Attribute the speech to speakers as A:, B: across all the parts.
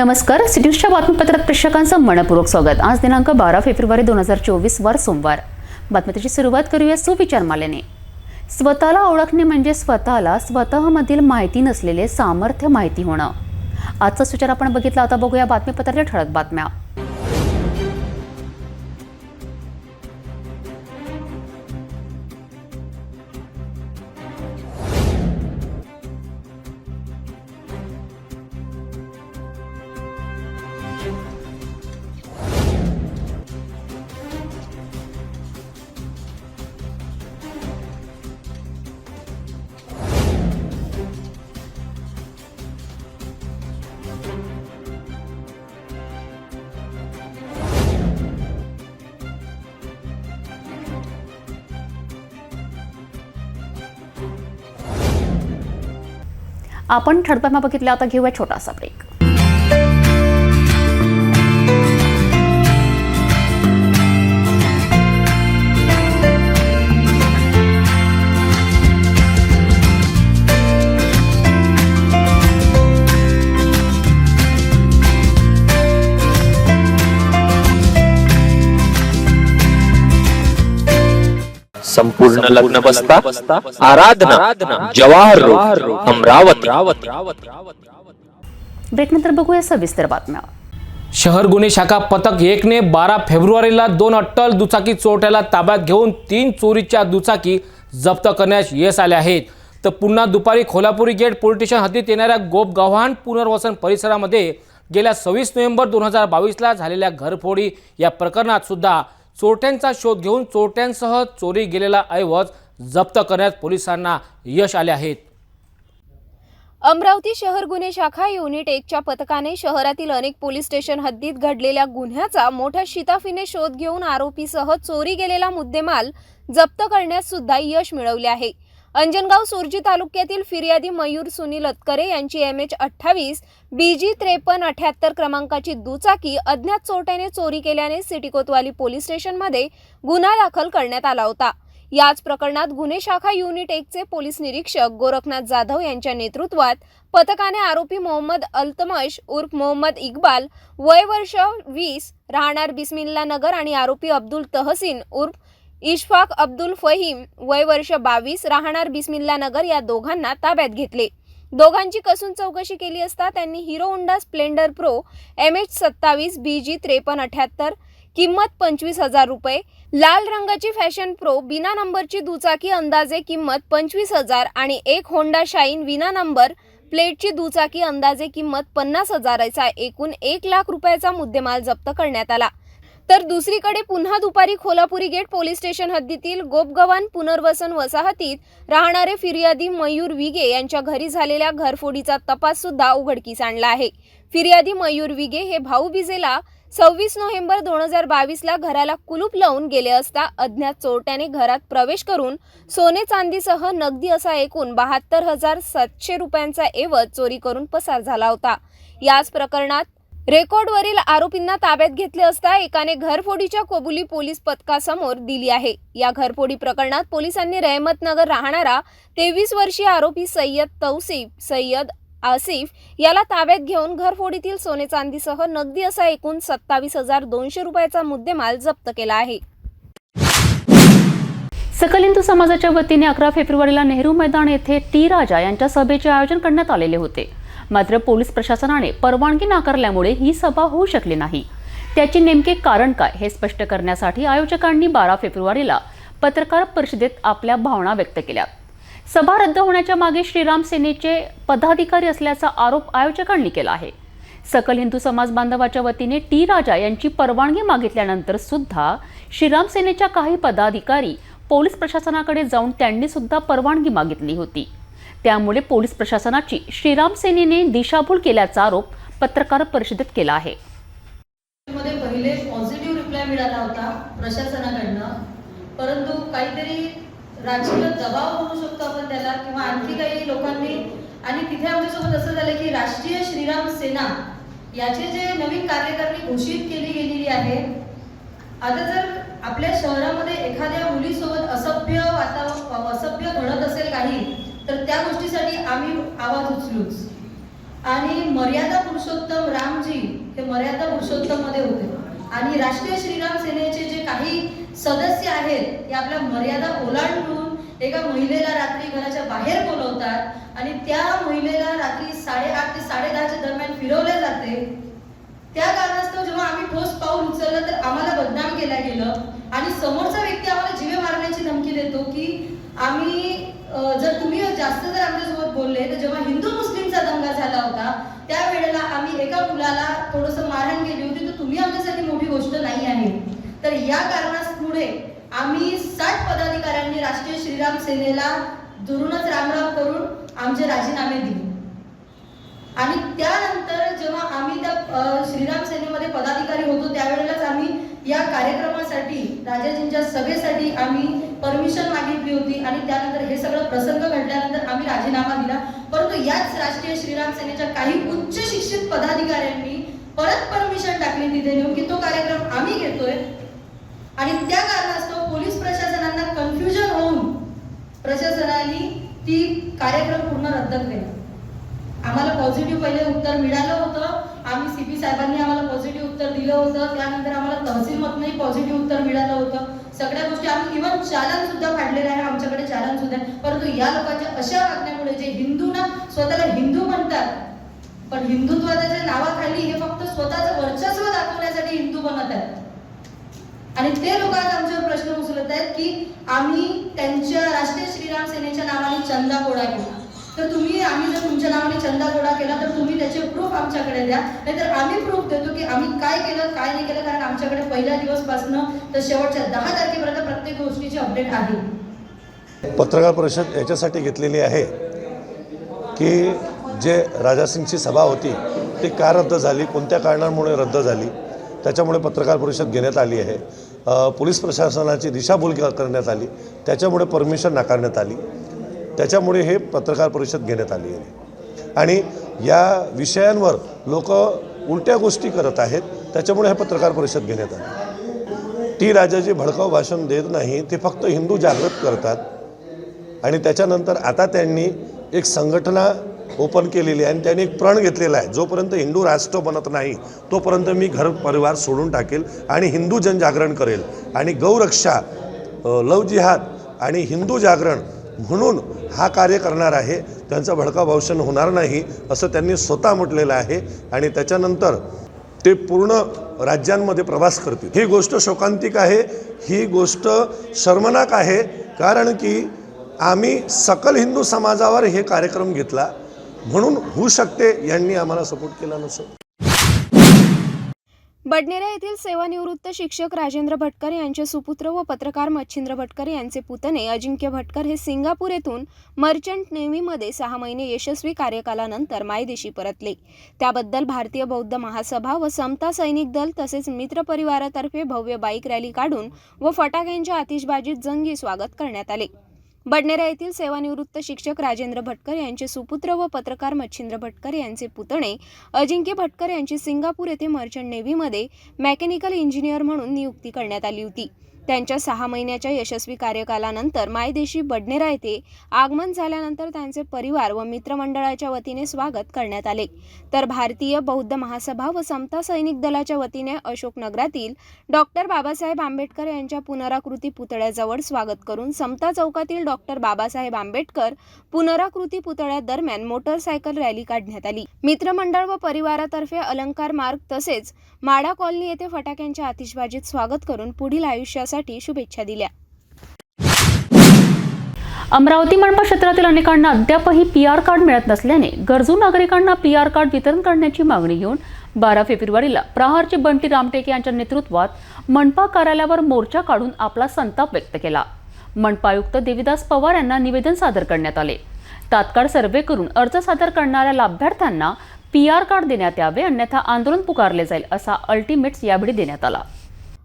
A: नमस्कार. सिटीच्या बातमीपत्रात प्रेक्षकांचं मनपूर्वक स्वागत. आज दिनांक बारा फेब्रुवारी दोन हजार चोवीस वार सोमवार. बातमीची सुरुवात करूया सुविचार मालेने. स्वतःला ओळखणे म्हणजे स्वतःला स्वतःमधील माहिती नसलेले सामर्थ्य माहिती होणं. आजचा सुचार आपण बघितला आता बघूया बातमीपत्राच्या ठळक बातम्या. आपण ठळक बघितलं बघितल्या आता घेऊया छोटासा ब्रेक
B: संपूर्ण लग्न बसता आराधना जवाहर अमरावती.
A: ब्रेकनंतर बघूया सविस्तर बातम्या.
C: शहर गुन्हे शाखा पथक एकने बारा फेब्रुवारीला दोन अट्टल दुचाकी चोरट्याला ताब्यात घेऊन तीन चोरीच्या दुचाकी जप्त करण्यास यश आले आहेत. तर पुन्हा दुपारी खोलापुरी गेट पोलीस स्टेशन हद्दीत येणाऱ्या गोपगव्हाण पुनर्वसन परिसरामध्ये गेल्या सव्वीस नोव्हेंबर दोन हजार बावीसला झालेल्या घरफोडी या प्रकरणात सुद्धा चोरट्यांचा शोध घेऊन चोरट्यांसह चोरी गेलेला ऐवज जप्त करण्यात पोलिसांना यश आले आहेत
D: अमरावती शहर गुन्हे शाखा युनिट एकच्या पथकाने शहरातील अनेक पोलीस स्टेशन हद्दीत घडलेल्या गुन्ह्याचा मोठ्या शिताफीने शोध घेऊन आरोपीसह चोरी गेलेला मुद्देमाल जप्त करण्यास सुद्धा यश मिळवले आहे. अंजनगाव सुरजी तालुक्यातील फिर्यादी मयूर सुनील अतकरे यांची एम एच अठ्ठावीस बी जी त्रेपन्न अठ्याहत्तर क्रमांकाची दुचाकी अज्ञात चोरट्याने चोरी केल्याने सिटी कोतवाली पोलीस स्टेशनमध्ये गुन्हा दाखल करण्यात आला होता. याच प्रकरणात गुन्हे शाखा युनिट एकचे पोलीस निरीक्षक गोरखनाथ जाधव यांच्या नेतृत्वात पथकाने आरोपी मोहम्मद अल्तमश उर्फ मोहम्मद इक्बाल वय वर्ष वीस राहणार बिस्मिल्ला नगर आणि आरोपी अब्दुल तहसीन उर्फ इशफाक अब्दुल फहीम वय वर्ष बावीस राहणार बिस्मिल्ला नगर या दोघांना ताब्यात घेतले. दोघांची कसून चौकशी केली असता त्यांनी Hero Honda Splendor Pro M H सत्तावीस बी जी त्रेपन्न अठ्याहत्तर किंमत पंचवीस हजार रुपये लाल रंगाची फॅशन प्रो बिना नंबरची दुचाकी अंदाजे किंमत पंचवीस हजार आणि एक होंडा शाईन विना नंबर प्लेटची दुचाकी अंदाजे किंमत पन्नास हजाराचा एकूण एक लाख रुपयाचा मुद्देमाल जप्त करण्यात आला. तर दुसरीकडे पुन्हा दुपारी खोलापुरी गेट पोलीस स्टेशन हद्दीतील गोपगवान पुनर्वसन वसाहतीत राहणारे फिर्यादी मयूर विगे यांच्या घरी झालेल्या घरफोडीचा तपास सुद्धा उघडकीस आणला आहे. फिर्यादी मयूर विगे हे भाऊबीजेला सव्वीस नोव्हेंबर दोन हजार बावीसला घराला कुलूप लावून गेले असता अज्ञात चोरट्याने घरात प्रवेश करून सोने चांदीसह नगदी असा एकूण बहात्तर हजार सातशे रुपयांचा एवज चोरी करून पसार झाला होता. याच प्रकरणात रेकॉर्डवरील आरोपींना ताब्यात घेतले असता एकाने घरफोडीच्या कबुली पोलीस पथकासमोर दिली आहे. या घरफोडी प्रकरणात पोलिसांनी रहमतनगर राहणारा तेवीस वर्षीय आरोपी सय्यद तौसिफ सय्यद आसिफ याला ताब्यात घेऊन घरफोडीतील सोने चांदीसह नगदी असा एकूण सत्तावीस हजार दोनशे रुपयाचा मुद्देमाल जप्त केला आहे.
A: सकल हिंदू समाजाच्या वतीने अकरा फेब्रुवारीला नेहरू मैदान येथे टी राजा यांच्या सभेचे आयोजन करण्यात आलेले होते. मात्र पोलीस प्रशासनाने परवानगी नाकारल्यामुळे ही सभा होऊ शकली नाही. त्याचे नेमके कारण काय हे स्पष्ट करण्यासाठी आयोजकांनी बारा फेब्रुवारीला पत्रकार परिषदेत आपल्या भावना व्यक्त केल्या. सभा रद्द होण्याच्या मागे श्रीराम सेनेचे पदाधिकारी असल्याचा आरोप आयोजकांनी केला आहे. सकल हिंदू समाज बांधवाच्या वतीने टी राजा यांची परवानगी मागितल्यानंतर सुद्धा श्रीराम सेनेच्या काही पदाधिकारी पोलीस प्रशासनाकडे जाऊन त्यांनी सुद्धा परवानगी मागितली होती. त्यामुळे पोलीस प्रशासनाची श्रीराम सेनेने दिशाभूल केल्याचा आरोप पत्रकार परिषदेत केला आहे.
E: पहिले पॉझिटिव्ह रिप्लाय मिळाला होता प्रशासनाकडनं. परंतु काहीतरी राजकीय दबाव म्हणू शकतो आपण त्याला किंवा आणखी काही लोकांनी. आणि तिथे आमच्यासोबत असं झालं की राष्ट्रीय श्रीराम सेना याचे जे नवीन कार्यकारणी घोषित केली गेलेली आहे. आता जर आपल्या शहरामध्ये एखाद्या मुलीसोबत असभ्य वातावरण असभ्य घडत असेल काही तर त्या गोष्टीसाठी आम्ही आवाज उचलूच. आणि मर्यादा पुरुषोत्तम रामजी हे मर्यादा पुरुषोत्तममध्ये होते. आणि राष्ट्रीय श्रीराम सेनेचे जे काही सदस्य आहेत ते आपल्या मर्यादा ओलांडून एका महिलेला रात्री घराच्या बाहेर बोलवतात आणि त्या महिलेला रात्री साडेआठ ते साडेदहाच्या दरम्यान फिरवले जाते. त्या कारणास्तव जेव्हा आम्ही ठोस पाऊल उचललं तर आम्हाला बदनाम केलं गेलं. आणि समोरचा व्यक्ती आम्हाला जीवे मारण्याची धमकी देतो की आम्ही जर तुम्ही जास्त जर आमच्यासोबत बोलले तर जेव्हा हिंदू मुस्लिमचा दंगा झाला होता त्यावेळेला आम्ही एका मुलाला थोडंसं मारहाण केली होती तर तुम्ही आमच्यासाठी मोठी गोष्ट नाही आहे. तर या कारणापुढे आम्ही साठ पदाधिकाऱ्यांनी राष्ट्रीय श्रीराम सेनेला दुरूनच रामराम करून आमचे राजीनामे दिले. आणि त्यानंतर जेव्हा आम्ही त्या श्रीराम सेनेमध्ये पदाधिकारी होतो त्यावेळेलाच आम्ही या कार्यक्रमासाठी राजाजींच्या सभेसाठी आम्ही परमिशन मागितली होती आणि त्यानंतर हे सगळं प्रसंग घडल्यानंतर आम्ही राजीनामा दिला. परंतु याच राष्ट्रीय श्रीराम सेनेच्या काही उच्च शिक्षित पदाधिकाऱ्यांनी परत परमिशन टाकली तिथे नेऊन की तो कार्यक्रम आम्ही घेतोय. आणि त्या कारणास्तव पोलीस प्रशासनांना कन्फ्युजन होऊन प्रशासनाने ती कार्यक्रम पूर्ण रद्द केला. आम्हाला पॉझिटिव्ह पहिले उत्तर मिळालं होतं. आम्ही सी पी साहेबांनी आम्हाला पॉझिटिव्ह उत्तर दिलं होतं. त्यानंतर आम्हाला तहसीलमधनंही पॉझिटिव्ह उत्तर मिळालं होतं. सगळ्या गोष्टी आम्ही इव्हन चालन सुद्धा फाडलेलं आहे आमच्याकडे चालन सुद्धा आहे परंतु या लोकांच्या अशा वागण्यामुळे जे हिंदूंना स्वतःला हिंदू म्हणतात पण हिंदुत्वाच्या नावाखाली हे फक्त स्वतःचं वर्चस्व दाखवण्यासाठी हिंदू बनत आहेत. आणि ते लोक आज आमच्यावर प्रश्न उचलत आहेत की आम्ही त्यांच्या राष्ट्रीय श्रीराम सेनेच्या नावाने चंदा गोळा केला. तर तुम्ही आम्ही जर तुमच्या नावाने चंदा गोळा केला तर तुम्ही त्याचे प्रूफ आमच्याकडे द्या. नाहीतर आम्ही प्रूफ देतो की आम्ही काय केलं काय नाही केलं कारण आमच्याकडे पहिल्या दिवसपासून तर शेवटच्या दहा तारखेपर्यंत प्रत्येक गोष्टीची अपडेट आहे.
F: पत्रकार परिषद याच्यासाठी घेतलेली आहे की जे राजासिंगची सभा होती ती का रद्द झाली कोणत्या कारणांमुळे रद्द झाली त्याच्यामुळे पत्रकार परिषद घेण्यात आली आहे. पोलीस प्रशासनाची दिशाभूल करण्यात आली त्याच्यामुळे परमिशन नाकारण्यात आली. त्याच्यामुळे हे पत्रकार परिषद घेण्यात आली आहे. आणि या विषयांवर लोक उलट्या गोष्टी करत आहेत त्याच्यामुळे हे पत्रकार परिषद घेण्यात आली. टी राजाजी भडकाव भाषण देत नाही ते फक्त हिंदू जागृत करतात. आणि त्याच्यानंतर आता त्यांनी एक संघटना ओपन केलेली आहे आणि त्यांनी एक प्रण घेतलेला आहे. जोपर्यंत हिंदू राष्ट्र बनत नाही तोपर्यंत मी घर परिवार सोडून टाकेल आणि हिंदू जनजागरण करेल. आणि गौरक्षा लव जिहाद आणि हिंदू जागरण म्हणून हा कार्य करणार आहे. त्यांचं भडका भाषण होणार नाही असं त्यांनी स्वतः म्हटलेलं आहे आणि त्याच्यानंतर ते पूर्ण राज्यांमध्ये प्रवास करतील. ही गोष्ट शोकांतिक आहे. ही गोष्ट शर्मनाक आहे कारण की आम्ही सकल हिंदू समाजावर हे कार्यक्रम घेतला. म्हणून होऊ शकते यांनी आम्हाला सपोर्ट केला नसेल.
D: बडनेरा येथील सेवानिवृत्त शिक्षक राजेंद्र भटकर यांचे सुपुत्र व पत्रकार मच्छिंद्र भटकर यांचे पुतणे अजिंक्य भटकर हे सिंगापूर येथून मर्चंट नेव्हीमध्ये सहा महिने यशस्वी कार्यकालानंतर मायदेशी परतले. त्याबद्दल भारतीय बौद्ध महासभा व समता सैनिक दल तसेच मित्र परिवारातर्फे भव्य बाईक रॅली काढून व फटाक्यांच्या आतिषबाजीत जंगी स्वागत करण्यात आले. बडनेरा येथील सेवानिवृत्त शिक्षक राजेंद्र भटकर यांचे सुपुत्र व पत्रकार मच्छिंद्र भटकर यांचे पुतणे अजिंक्य भटकर यांची सिंगापूर येथे मर्चंट नेव्हीमध्ये मेकॅनिकल इंजिनियर म्हणून नियुक्ती करण्यात आली होती. त्यांच्या सहा महिन्याच्या यशस्वी कार्यकालानंतर मायदेशी बडनेरा येथे आगमन झाल्यानंतर त्यांचे परिवार व मित्रमंडळाच्या वतीने स्वागत करण्यात आले. तर भारतीय बौद्ध महासभा व समता सैनिक दलाच्या वतीने अशोकनगरातील डॉक्टर बाबासाहेब आंबेडकर यांच्या पुनराकृती पुतळ्याजवळ स्वागत करून समता चौकातील डॉक्टर बाबासाहेब आंबेडकर पुनराकृती पुतळ्यादरम्यान मोटरसायकल रॅली काढण्यात आली. मित्रमंडळ व परिवारातर्फे अलंकार मार्ग तसेच माडा कॉलनी येथे फटाक्यांच्या आतिषबाजीत स्वागत करून पुढील आयुष्यात आयुष्यासाठी शुभेच्छा दिल्या.
A: अमरावती मनपा क्षेत्रातील अनेकांना अद्यापही पी आर कार्ड मिळत नसल्याने गरजू नागरिकांना पी आर कार्ड वितरण करण्याची मागणी घेऊन बारा फेब्रुवारीला प्रहारचे बंटी रामटेके यांच्या नेतृत्वात मनपा कार्यालयावर मोर्चा काढून आपला संताप व्यक्त केला. मनपा आयुक्त देविदास पवार यांना निवेदन सादर करण्यात आले. तात्काळ सर्वे करून अर्ज सादर करणाऱ्या लाभार्थ्यांना पी आर कार्ड देण्यात यावे अन्यथा आंदोलन पुकारले जाईल असा अल्टिमेट्स यावेळी देण्यात आला.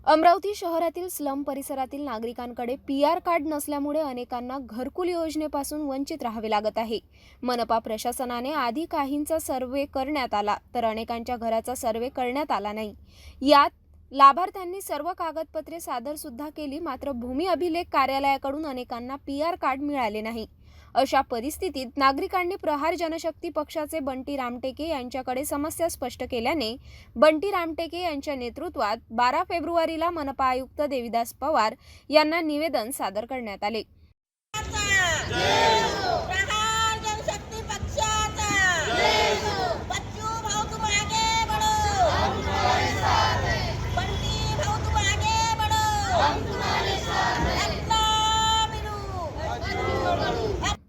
D: अमरावती शहरातील स्लम परिसरातील नागरिकांकडे पी आर कार्ड नसल्यामुळे अनेकांना घरकुल योजनेपासून वंचित राहावे लागत आहे. मनपा प्रशासनाने आधी काहींचा सर्वे करण्यात आला तर अनेकांच्या घराचा सर्वे करण्यात आला नाही. यात लाभार्थ्यांनी सर्व कागदपत्रे सादर सुद्धा केली मात्र भूमी अभिलेख कार्यालयाकडून अनेकांना पी आर कार्ड मिळाले नाही. अशा परिस्थितीत नागरिकांनी प्रहार जनशक्ती पक्षाचे बंटी रामटेके यांच्याकडे समस्या स्पष्ट केल्याने बंटी रामटेके यांच्या नेतृत्वात बारा फेब्रुवारीला मनपा आयुक्त देविदास पवार यांना निवेदन सादर करण्यात आले.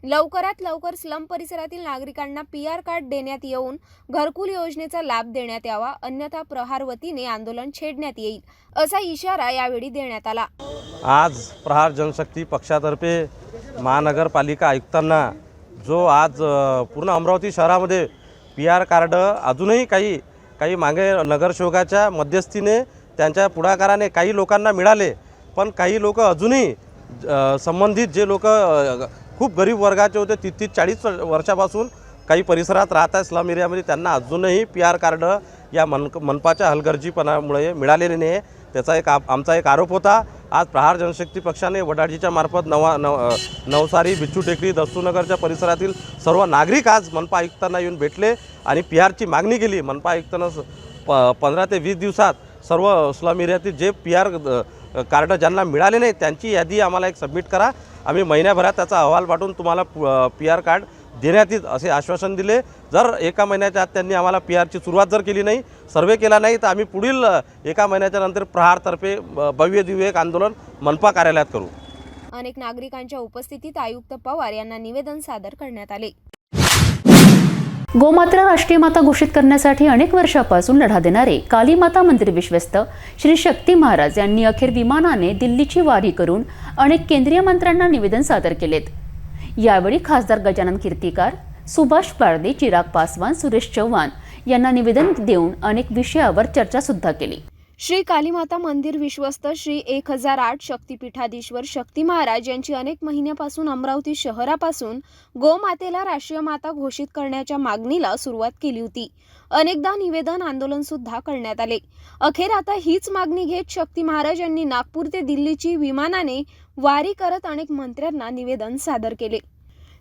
D: लवकरात लवकर स्लम परिसरातील नागरिकांना पी आर कार्ड देण्यात येऊन घरकुल योजनेचा लाभ देण्यात यावा अन्यथा प्रहार वतीने आंदोलन छेडण्यात येईल असा इशारा यावेळी देण्यात आला.
G: आज प्रहार जनशक्ती पक्षातर्फे महानगरपालिका आयुक्तांना जो आज पूर्ण अमरावती शहरामध्ये पी आर कार्ड अजूनही काही काही मागे नगरसेवकाच्या मध्यस्थीने त्यांच्या पुढाकाराने काही लोकांना मिळाले पण काही लोक अजूनही संबंधित जे लोक खूप गरीब वर्गाचे होते. तीस चाळीस वर्षापासून काही परिसरात राहत आहे. स्लम एरियामध्ये त्यांना अजूनही पी आर कार्ड या मन मनपाच्या हलगर्जीपणामुळे मिळालेले नाही. आहे त्याचा एक आप आमचा एक आरोप होता. आज प्रहार जनशक्ती पक्षाने वडाळजीच्या मार्फत नवा नव नवसारी बिच्छू टेकडी दस्तूनगरच्या परिसरातील सर्व नागरिक आज मनपा आयुक्तांना येऊन भेटले आणि पी आरची मागणी केली. मनपा आयुक्तांना स- प पंधरा ते वीस दिवसात सर्व slum एरियातील J P R card ज्यांना मिळाले नाही त्यांची यादी आम्हाला एक सबमिट करा. आम्ही महिन्याभरात त्याचा अहवाल पाठवून तुम्हाला पी आर कार्ड देण्यात येईल असे आश्वासन दिले. जर एका महिन्याच्या आत त्यांनी आम्हाला पी आरची सुरुवात जर केली नाही सर्वे केला नाही तर आम्ही पुढील एका महिन्याच्या नंतर प्रहारतर्फे भव्य दिव्य एक आंदोलन मनपा कार्यालयात करू.
D: अनेक नागरिकांच्या उपस्थितीत आयुक्त पवार यांना निवेदन सादर करण्यात आले.
A: गोमात्र राष्ट्रीय माता घोषित करण्यासाठी अनेक वर्षापासून लढा देणारे कालीमाता मंदिर विश्वस्त श्री शक्ती महाराज यांनी अखेर विमानाने दिल्लीची वारी करून अनेक केंद्रीय मंत्र्यांना निवेदन सादर केलेत. यावेळी खासदार गजानन कीर्तिकार सुभाष पारदे चिराग पासवान सुरेश चव्हाण यांना निवेदन देऊन अनेक विषयावर चर्चा सुद्धा केली.
D: श्री कालीमाता मंदिर विश्वस्त श्री एक हजार आठ शक्तिपीठाधीश्वर शक्ती महाराज यांची अनेक महिन्यापासून अमरावती शहरापासून गोमातेला राष्ट्रीय माता घोषित करण्याच्या मागणीला सुरुवात केली होती. अनेकदा निवेदन आंदोलन सुद्धा करण्यात आले. अखेर आता हीच मागणी घेत शक्ती महाराज यांनी नागपूर ते दिल्लीची विमानाने वारी करत अनेक मंत्र्यांना निवेदन सादर केले.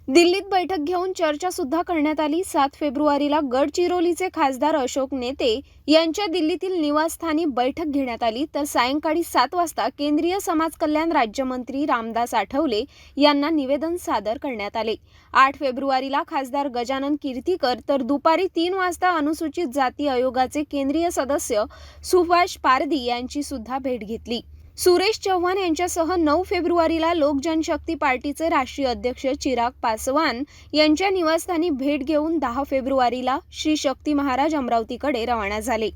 D: दिल्लीत बैठक घेऊन चर्चा सुद्धा करण्यात आली. सात फेब्रुवारीला गडचिरोलीचे खासदार अशोक नेते यांच्या दिल्लीतील निवासस्थानी बैठक घेण्यात आली. तर सायंकाळी सात वाजता केंद्रीय समाज कल्याण राज्यमंत्री रामदास आठवले यांना निवेदन सादर करण्यात आले. आठ फेब्रुवारीला खासदार गजानन कीर्तीकर तर दुपारी तीन वाजता अनुसूचित जाती आयोगाचे केंद्रीय सदस्य सुभाष पारदी यांची सुद्धा भेट घेतली. सुरेश चव्हाण यांच्यासह नऊ फेब्रुवारीला लोक जनशक्ती पार्टीचे राष्ट्रीय अध्यक्ष चिराग पासवान यांच्या निवासस्थानी भेट घेऊन दहा फेब्रुवारीला श्री शक्ती महाराज अमरावतीकडे रवाना झाले.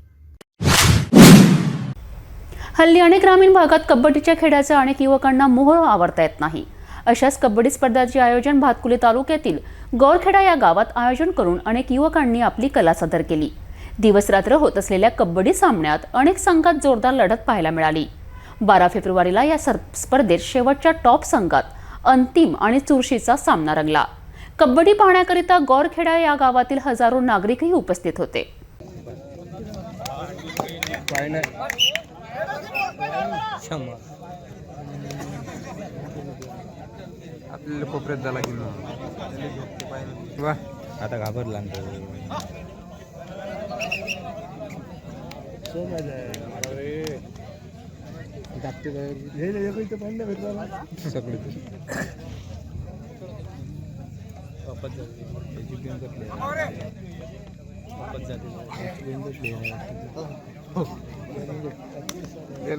A: हल्ली अनेक ग्रामीण भागात कबड्डीच्या खेळाचा अनेक युवकांना मोह आवरता येत नाही. अशाच कबड्डी स्पर्धाचे आयोजन भातकुली तालुक्यातील गौरखेडा या गावात आयोजन करून अनेक युवकांनी आपली कला सादर केली. दिवसरात्र होत असलेल्या कबड्डी सामन्यात अनेक संघात जोरदार लढत पाहायला मिळाली. बारा फेब्रुवारीला या सर स्पर्धेत शेवटच्या टॉप संघात अंतिम आणि चुरशीचा सामना रंगला. कबड्डी पाहण्याकरिता गौरखेडा या गावातील हजारो नागरिकही उपस्थित होते.
H: आपल्याला कोपऱ्यात झाला की वा. आता घाबरला सगळे.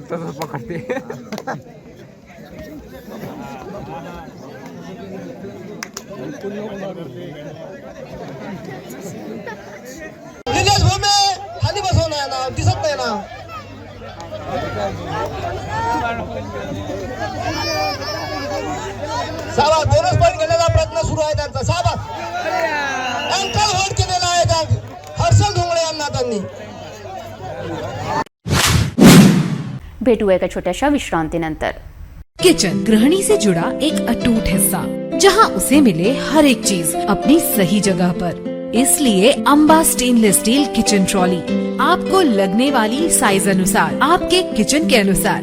H: तसंच पकडते.
I: निलेश भोमे खाली बसवलाय ना दिसत नाही ना साबा बोनस पॉईंट घेण्याचा प्रयत्न सुरू आहे त्यांचा. साबा अँकल होल्ड केलेला आहे त्या हर्षल धुंगळे यांना त्यांनी.
A: भेटूया एका छोट्याशा विश्रांतीनंतर.
J: किचन गृहिणी से जुड़ा एक अटूट हिस्सा जहां उसे मिले हर एक चीज अपनी सही जगह पर। इसलिए Amba stainless steel kitchen trolley आपको लगने वाली साइज अनुसार आपके किचन के अनुसार।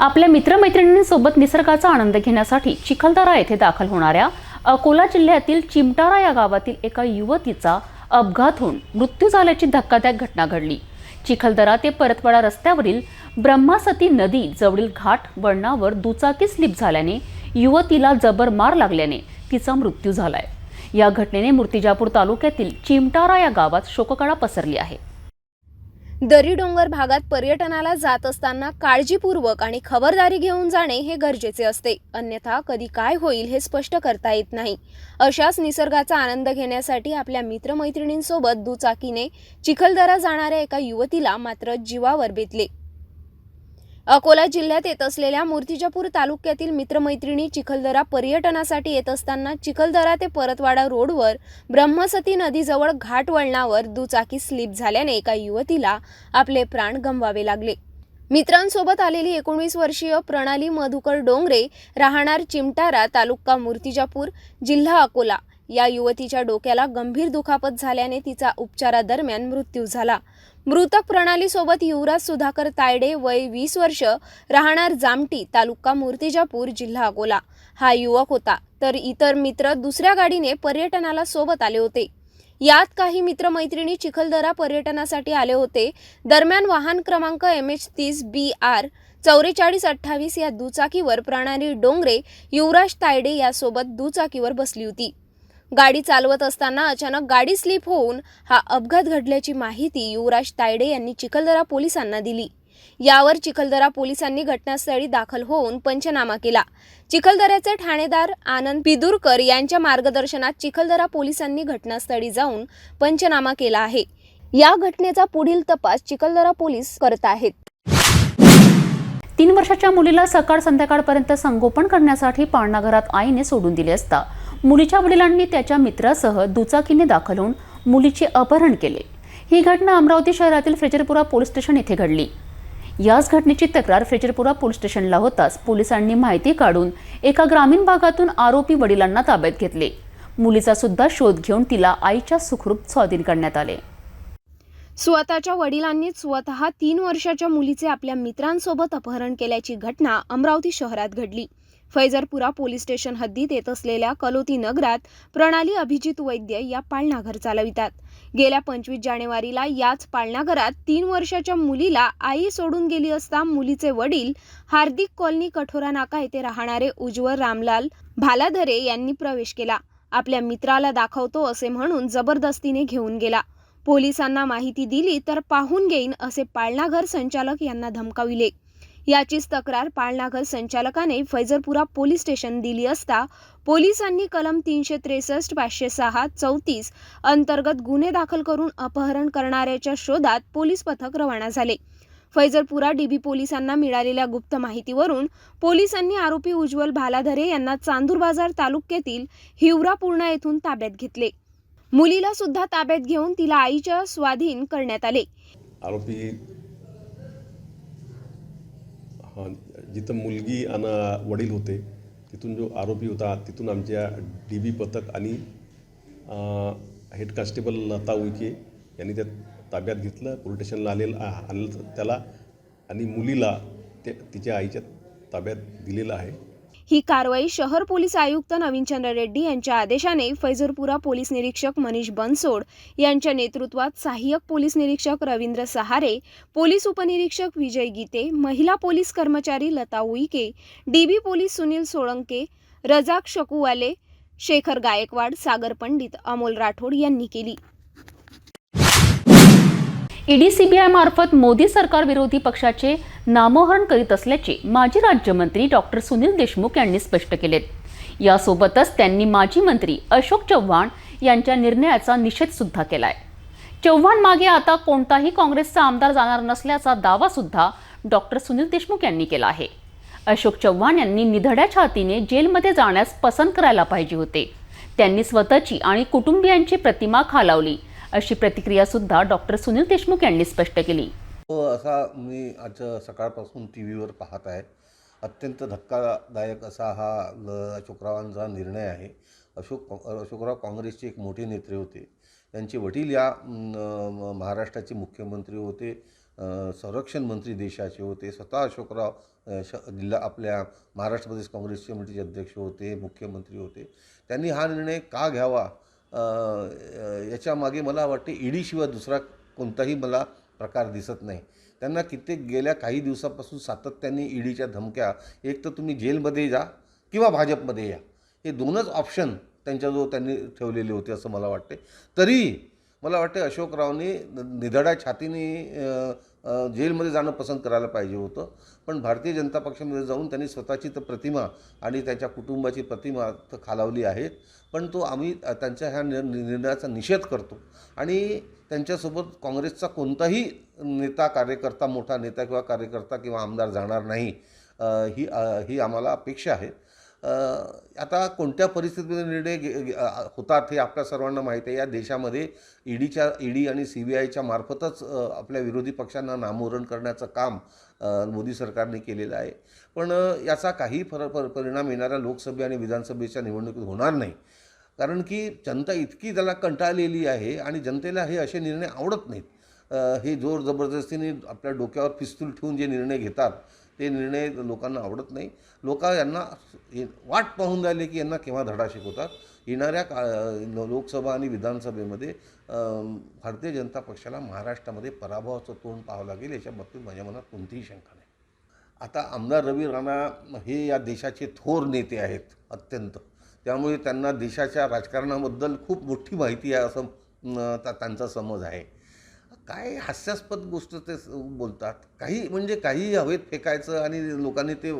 A: आपल्या मित्रमैत्रिणींसोबत निसर्गाचा आनंद घेण्यासाठी चिखलदरा येथे दाखल होणाऱ्या अकोला जिल्ह्यातील चिमटारा या गावातील एका युवतीचा अपघात होऊन मृत्यू झाल्याची धक्कादायक घटना घडली. चिखलदरा ते परतवाडा रस्त्यावरील ब्रह्मासती नदी जवळील घाट वळणावर दुचाकी स्लिप झाल्याने युवतीला जबर मार लागल्याने तिचा मृत्यू झालाय. या घटनेने मूर्तिजापूर तालुक्यातील चिमटारा या गावात शोककळा पसरली आहे.
D: दरी डोंगर भागात पर्यटनाला जात असताना काळजीपूर्वक आणि खबरदारी घेऊन जाणे हे गरजेचे असते. अन्यथा कधी काय होईल हे स्पष्ट करता येत नाही. अशाच निसर्गाचा आनंद घेण्यासाठी आपल्या मित्रमैत्रिणींसोबत दुचाकीने चिखलदरा जाणाऱ्या एका युवतीला मात्र जीवावर बेतले. अकोला जिल्ह्यात येत असलेल्या मूर्तिजापूर तालुक्यातील मित्रमैत्रिणी चिखलदरा पर्यटनासाठी येत असताना चिखलदरा ते परतवाडा रोडवर ब्रह्मसती नदीजवळ घाट वळणावर दुचाकी स्लिप झाल्याने एका युवतीला आपले प्राण गमवावे लागले. मित्रांसोबत आलेली एकोणवीस वर्षीय प्रणाली मधुकर डोंगरे राहणार चिमटारा तालुका मूर्तिजापूर जिल्हा अकोला. या युवतीच्या डोक्याला गंभीर दुखापत झाल्याने तिचा उपचारादरम्यान मृत्यू झाला. मृतक प्रणालीसोबत युवराज सुधाकर तायडे वय वीस वर्ष राहणार जामटी तालुका मूर्तिजापूर जिल्हा अकोला. हा युवक होता तर इतर मित्र दुसऱ्या गाडीने पर्यटनाला सोबत आले होते. यात काही मित्रमैत्रिणी चिखलदरा पर्यटनासाठी आले होते. दरम्यान वाहन क्रमांक एम एच तीस बी आर चौवेचाळीस अठ्ठावीस या दुचाकीवर प्रणाली डोंगरे युवराज तायडे यासोबत दुचाकीवर बसली होती. गाडी चालवत असताना अचानक गाडी स्लिप होऊन हा अपघात घडल्याची माहिती युवराज तायडे यांनी चिखलदरा पोलिसांना दिली. यावर चिखलदरा पोलिसांनी घटनास्थळी दाखल होऊन पंचनामा केला. चिखलदऱ्याचे ठाणेदार आनंद पिदुरकर यांच्या मार्गदर्शनात चिखलदरा पोलिसांनी घटनास्थळी जाऊन पंचनामा केला आहे. या घटनेचा पुढील तपास चिखलदरा पोलीस करत आहेत.
A: तीन वर्षाच्या मुलीला सकाळ संध्याकाळपर्यंत संगोपन करण्यासाठी पाळणाघरात आईने सोडून दिले असता मुलीच्या वडिलांनी त्याच्या मित्रासह दुचाकीने दाखल होऊन मुलीचे अपहरण केले. ही घटना अमरावती शहरातील फ्रेजरपुरा पोलीस स्टेशन येथे घडली. याच घटनेची तक्रार फ्रेजरपुरा पोलीस स्टेशनला होताच पोलिसांनी माहिती काढून एका ग्रामीण भागातून आरोपी वडिलांना ताब्यात घेतले. मुलीचा सुद्धा शोध घेऊन तिला आईच्या सुखरूप स्वाधीन करण्यात आले.
D: स्वतःच्या वडिलांनीच स्वतः तीन वर्षाच्या मुलीचे आपल्या मित्रांसोबत अपहरण केल्याची घटना अमरावती शहरात घडली. फैजरपुरा पोलीस स्टेशन हद्दीत येत असलेल्या कलोती नगरात प्रणाली अभिजित वैद्य या पाळणाघर चालवितात. गेल्या पंचवीस जानेवारीला याच पाळणाघरात तीन वर्षाच्या मुलीला आई सोडून गेली असता मुलीचे वडील हार्दिक कॉलनी कठोरा नाका येथे राहणारे उज्ज्वल रामलाल भालाधरे यांनी प्रवेश केला. आपल्या मित्राला दाखवतो असे म्हणून जबरदस्तीने घेऊन गेला. पोलिसांना माहिती दिली तर पाहून घेईन असे पाळणाघर संचालक यांना धमकाविले. याचीच तक्रार पाळणाघर संचालकाने फैजरपुरा पोलीस स्टेशन दिली असता पोलिसांनी कलम तीनशे त्रेसष्ट पाचशे सहा चौतीस अंतर्गत गुन्हे दाखल करून अपहरण करणाऱ्याच्या शोधात पोलीस पथक रवाना झाले. फैजरपुरा डीबी पोलिसांना मिळालेल्या गुप्त माहितीवरून पोलिसांनी आरोपी उज्ज्वल भालाधरे यांना चांदूर बाजार तालुक्यातील हिवरापूर्णा येथून ताब्यात घेतले. मुलीला सुद्धा ताब्यात घेऊन तिला आईच्या स्वाधीन करण्यात आले.
K: आरोपी जिथं मुलगी आणि वडील होते तिथून जो आरोपी होता तिथून आमच्या डी बी पथक आणि हेड कॉन्स्टेबल लता उईके यांनी त्या ताब्यात घेतलं पोलीस स्टेशनला आलेलं आणलं त्याला आणि मुलीला ते तिच्या आईच्या ताब्यात दिलेलं आहे.
D: ही कारवाई शहर पोलीस आयुक्त नवीनचंद्र रेड्डी यांच्या आदेशाने फैजरपुरा पोलीस निरीक्षक मनीष बनसोड यांच्या नेतृत्वात सहाय्यक पोलीस निरीक्षक रवींद्र सहारे पोलीस उपनिरीक्षक विजय गीते महिला पोलीस कर्मचारी लता उईके डीबी पोलीस सुनील सोळंके रजाक शकूवाले शेखर गायकवाड सागर पंडित अमोल राठोड यांनी केली.
A: ईडी सीबीआयमार्फत मोदी सरकार विरोधी पक्षाचे नामोहरण करीत असल्याचे माजी राज्यमंत्री डॉक्टर सुनील देशमुख यांनी स्पष्ट केलेत यासोबतच त्यांनी माजी मंत्री अशोक चव्हाण यांच्या निर्णयाचा निषेध सुद्धा केलाय. चव्हाण मागे आता कोणताही काँग्रेसचा आमदार जाणार नसल्याचा दावा सुद्धा डॉक्टर सुनील देशमुख यांनी केला आहे. अशोक चव्हाण यांनी निधड्या छातीने जेलमध्ये जाण्यास पसंत करायला पाहिजे होते. त्यांनी स्वतःची आणि कुटुंबियांची प्रतिमा खालावली. अशी प्रतिक्रिया सुद्धा डॉक्टर सुनील देशमुख यांनी स्पष्ट केली.
L: असा मी आज सकाळपासून टी व्हीवर पाहत आहे. अत्यंत धक्कादायक असा हा ल- अशोकरावांचा निर्णय आहे. अशोक अशोकराव काँग्रेसचे एक मोठे नेते होते. त्यांचे वडील या महाराष्ट्राचे मुख्यमंत्री होते संरक्षण मंत्री देशाचे होते. स्वतः अशोकराव श जिल्हा आपल्या महाराष्ट्र प्रदेश काँग्रेसचे मंत्री अध्यक्ष होते मुख्यमंत्री होते. त्यांनी हा निर्णय का घ्यावा? याच्यामागे मला वाटते ईडीशिवाय दुसरा कोणताही मला प्रकार दिसत नाही. त्यांना कित्येक गेल्या काही दिवसापासून सातत्याने ईडीच्या धमक्या एक तर तुम्ही जेलमध्ये जा किंवा भाजपमध्ये या. हे दोनच ऑप्शन त्यांच्याजवळ त्यांनी ठेवलेले होते असं मला वाटते. तरी मला वाटते अशोकरावनी निधड्या छातीने जेलमध्ये जाणं पसंत करायला पाहिजे होतं. पण भारतीय जनता पक्षामध्ये जाऊन त्यांनी स्वतःची तर प्रतिमा आणि त्याच्या कुटुंबाची प्रतिमा तर खालावली आहेत पण तो आम्ही त्यांच्या ह्या निर्णयाचा निषेध करतो. आणि त्यांच्यासोबत काँग्रेसचा कोणताही नेता कार्यकर्ता मोठा नेता किंवा कार्यकर्ता किंवा आमदार जाणार नाही ही ही आम्हाला अपेक्षा आहे. आता कोणत्या परिस्थितीमध्ये निर्णय घे होतात हे आपल्या सर्वांना माहीत आहे. या देशामध्ये ईडीच्या ईडी आणि सी बी आयच्या मार्फतच आपल्या विरोधी पक्षांना नामोहरण करण्याचं काम मोदी सरकारने केलेलं आहे. पण याचा काही फर पर परिणाम येणाऱ्या लोकसभे आणि विधानसभेच्या निवडणुकीत होणार नाही. कारण की जनता इतकी त्याला कंटाळलेली आहे आणि जनतेला हे असे निर्णय आवडत नाहीत. हे जोर जबरदस्तीने आपल्या डोक्यावर पिस्तूल ठेवून जे निर्णय घेतात ते निर्णय लोकांना आवडत नाही. लोक यांना वाट पाहून राहिले की यांना केव्हा धडा शिकवतात. येणाऱ्या का लोकसभा आणि विधानसभेमध्ये भारतीय जनता पक्षाला महाराष्ट्रामध्ये पराभवाचं तोंड पाहावं लागेल याच्या बाबतीत माझ्या मनात कोणतीही शंका नाही. आता आमदार रवी राणा हे या देशाचे थोर नेते आहेत अत्यंत. त्यामुळे त्यांना देशाच्या राजकारणाबद्दल खूप मोठी माहिती आहे असं त्यांचा समज आहे. काय हास्यास्पद गोष्ट ते बोलतात? काही म्हणजे काही हवेत फेकायचं आणि लोकांनी ते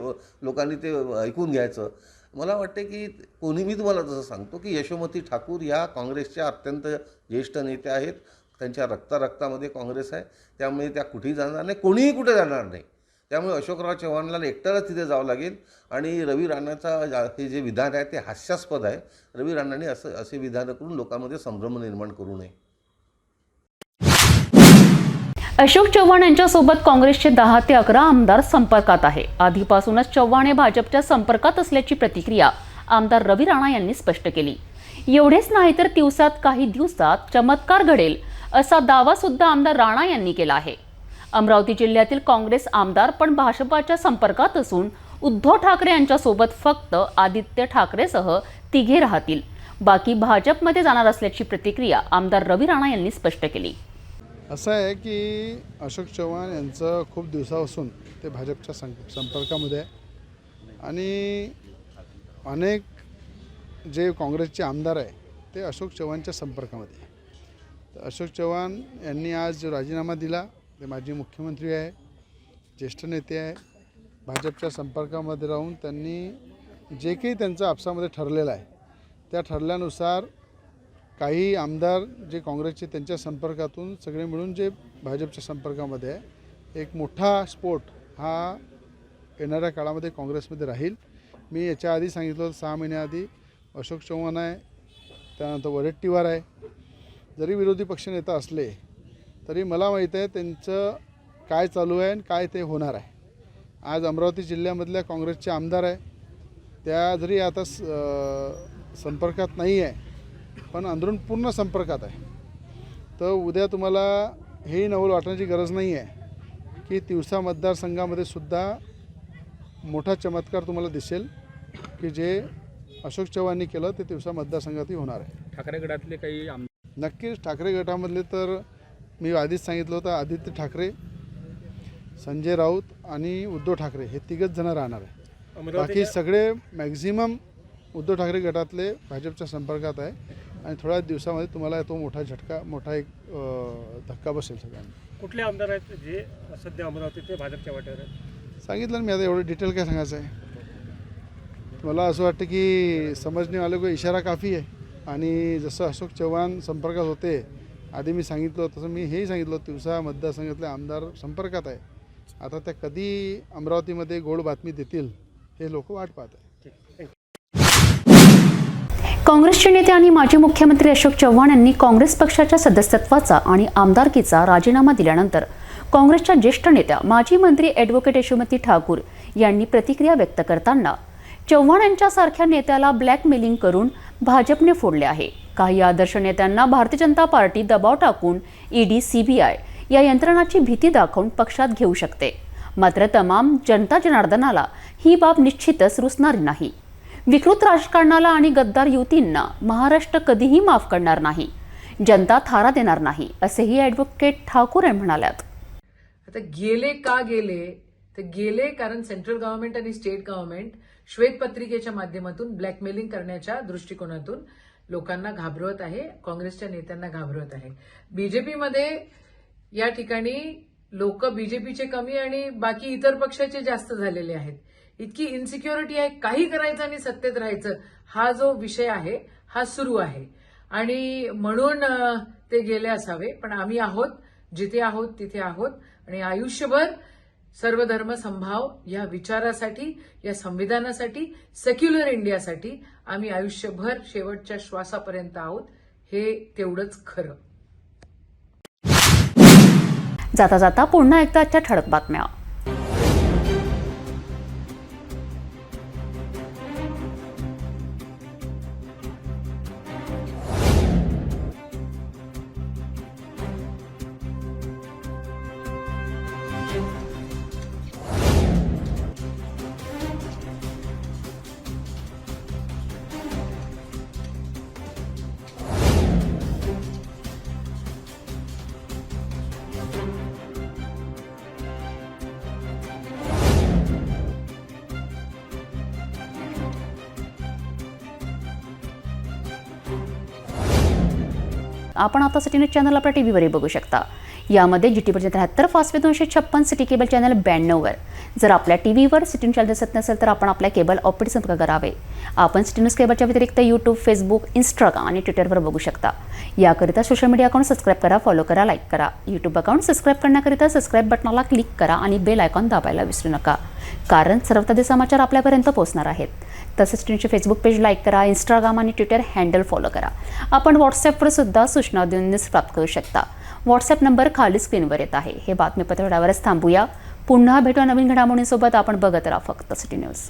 L: लोकांनी ते ऐकून घ्यायचं. मला वाटते की कोणी मी तुम्हाला जसं सांगतो की यशोमती ठाकूर या काँग्रेसच्या अत्यंत ज्येष्ठ नेत्या आहेत. त्यांच्या रक्ता रक्तामध्ये काँग्रेस आहे. त्यामुळे त्या कुठेही जाणार नाही कोणीही कुठे जाणार नाही. त्यामुळे अशोकराव चव्हाणला एकट्यालाच तिथे जावं लागेल. आणि रवी राणाचा जा- हे जे विधान आहे ते हास्यास्पद आहे. रवी राणाने असं असे विधानं करून लोकांमध्ये संभ्रम निर्माण करू नये.
A: अशोक चव्हाण यांच्यासोबत काँग्रेसचे दहा ते अकरा आमदार संपर्कात आहे. आधीपासूनच चव्हाण हे भाजपच्या संपर्कात असल्याची प्रतिक्रिया आमदार रवी राणा यांनी स्पष्ट केली. एवढेच नाही तर दिवसात काही दिवसात चमत्कार घडेल असा दावा सुद्धा आमदार राणा यांनी केला आहे. अमरावती जिल्ह्यातील काँग्रेस आमदार पण भाजपाच्या संपर्कात असून उद्धव ठाकरे यांच्यासोबत फक्त आदित्य ठाकरेसह तिघे राहतील. बाकी भाजपमध्ये जाणार असल्याची प्रतिक्रिया आमदार रवी राणा यांनी स्पष्ट केली.
M: असं आहे की अशोक चव्हाण यांचं खूप दिवसापासून ते भाजपच्या सं संपर्कामध्ये आहे. आणि अनेक जे काँग्रेसचे आमदार आहे ते अशोक चव्हाणच्या संपर्कामध्ये आहे. तर अशोक चव्हाण यांनी आज जो राजीनामा दिला ते माजी मुख्यमंत्री आहे ज्येष्ठ नेते आहे. भाजपच्या संपर्कामध्ये राहून त्यांनी जे काही त्यांचं आपसामध्ये ठरलेलं आहे त्या ठरल्यानुसार काही आमदार जे काँग्रेसचे त्यांच्या संपर्कातून सगळे मिळून जे भाजपच्या संपर्कामध्ये आहे एक मोठा स्फोट हा येणाऱ्या काळामध्ये काँग्रेसमध्ये राहील. मी याच्या आधी सांगितलं होतं सहा महिन्याआधी अशोक चव्हाण आहे त्यानंतर वडेट्टीवार आहे. जरी विरोधी पक्षनेता असले तरी मला माहीत आहे त्यांचं काय चालू आहे आणि काय ते होणार आहे. आज अमरावती जिल्ह्यामधल्या काँग्रेसचे आमदार आहे. त्या जरी आता स संपर्कात नाही आहे पण अंदरून पूर्ण संपर्कात आहे. तर उद्या तुम्हाला हेही नवल वाटण्याची गरज नाही आहे की तिवसा मतदारसंघामध्ये सुद्धा मोठा चमत्कार तुम्हाला दिसेल की जे अशोक चव्हाणनी केलं ते तिवसा मतदारसंघातही होणार आहे.
H: ठाकरे गटातले काही
M: नक्कीच ठाकरे गटामधले तर मी आधीच सांगितलं होतं आदित्य ठाकरे संजय राऊत आणि उद्धव ठाकरे हे तिघच जण राहणार आहे. बाकी सगळे मॅक्झिमम उद्धव ठाकरे गटातले भाजपच्या संपर्कात आहे. आणि थोड्या दिवसामध्ये तुम्हाला तो मोठा झटका मोठा एक धक्का बसेल सगळ्यांना.
G: कुठले आमदार आहेत जे सध्या अमरावतीत ते भाजपच्या वाट्यावर आहेत?
M: सांगितलं ना मी आता एवढं डिटेल काय सांगायचं आहे. मला असं वाटतं की समजणे वाले को इशारा काफी आहे. आणि जसं अशोक चव्हाण संपर्कात होते आधी मी सांगितलं तसं मी हेही सांगितलं तिवसा मतदारसंघातले आमदार संपर्कात आहे. आता त्या कधी अमरावतीमध्ये गोड बातमी देतील हे लोक वाट पाहत आहे
A: काँग्रेसचे नेते आणि माजी मुख्यमंत्री अशोक चव्हाण यांनी काँग्रेस पक्षाच्या सदस्यत्वाचा आणि आमदारकीचा राजीनामा दिल्यानंतर काँग्रेसच्या ज्येष्ठ नेत्या माजी मंत्री ॲडव्होकेट यशोमती ठाकूर यांनी प्रतिक्रिया व्यक्त करताना चव्हाण यांच्यासारख्या नेत्याला ब्लॅकमेलिंग करून भाजपने फोडले आहे. काही आदर्श नेत्यांना भारतीय जनता पार्टी दबाव टाकून ईडी सीबीआय या यंत्रणाची भीती दाखवून पक्षात घेऊ शकते. मात्र तमाम जनता जनार्दनाला ही बाब निश्चितच रुचणारी नाही. विकृत राजकारणाला आणि गद्दार युतींना महाराष्ट्र कधीही माफ करणार नाही जनता थारा देणार नाही असेही ॲडव्होकेट ठाकूर म्हणाल्यात.
N: आता गेले का गेले? तर गेले कारण सेंट्रल गव्हर्नमेंट आणि स्टेट गव्हर्नमेंट श्वेतपत्रिकेच्या माध्यमातून ब्लॅकमेलिंग करण्याच्या दृष्टिकोनातून लोकांना घाबरवत आहे काँग्रेसच्या नेत्यांना घाबरवत आहे. बीजेपीमध्ये या ठिकाणी लोक बीजेपीचे कमी आणि बाकी इतर पक्षाचे जास्त झालेले आहेत. इतकी इन्सिक्युरिटी आहे काही करायचं आणि सत्तेत राहायचं हा जो विषय आहे हा सुरू आहे. आणि म्हणून ते गेले असावे पण आम्ही आहोत जिथे आहोत तिथे आहोत. आणि आयुष्यभर सर्व धर्म संभाव या विचारासाठी या संविधानासाठी सेक्युलर इंडियासाठी आम्ही आयुष्यभर शेवटच्या श्वासापर्यंत आहोत. हे तेवढंच खरं.
A: जाता जाता पुन्हा एकदा आजच्या ठळक बातम्या. आपण आता सिटी न्यूज चॅनल आपल्या टी व्हीवरही बघू शकता. यामध्ये जी टी पीचे त्र्याहत्तर फासवे दोनशे छप्पन सिटी केबल चॅनल ब्याण्णववर. जर आपल्या टी व्हीवर सिटी न्यूज चॅनल दिसत नसेल तर आपण आपल्या केबल ऑपरेट संपर्क करावे. आपण सिटी न्यूज केबलच्या व्यतिरिक्त यूट्यूब फेसबुक इंस्टाग्राम आणि ट्विटरवर बघू शकता. याकरिता सोशल मीडिया अकाउंट सबस्क्राईब करा फॉलो करा लाईक करा. यूट्यूब अकाउंट सबस्क्राईब करण्याकरिता सबस्क्राईब बटनाला क्लिक करा आणि बेल आयकॉन दाबायला विसरू नका. कारण सर्व ताजे समाचार आपल्यापर्यंत पोहोचणार आहेत. तसेच तुमचे फेसबुक पेज लाईक करा इंस्टाग्राम आणि ट्विटर हँडल फॉलो करा. आपण व्हॉट्सॲपवर सुद्धा सूचना देऊन न्यूज प्राप्त करू शकता. व्हॉट्सॲप नंबर खाली स्क्रीनवर येत आहे. हे बातमीपत्र थांबूया. पुन्हा भेटूया नवीन घडामोडींसोबत. आपण बघत राहा फक्त सिटी न्यूज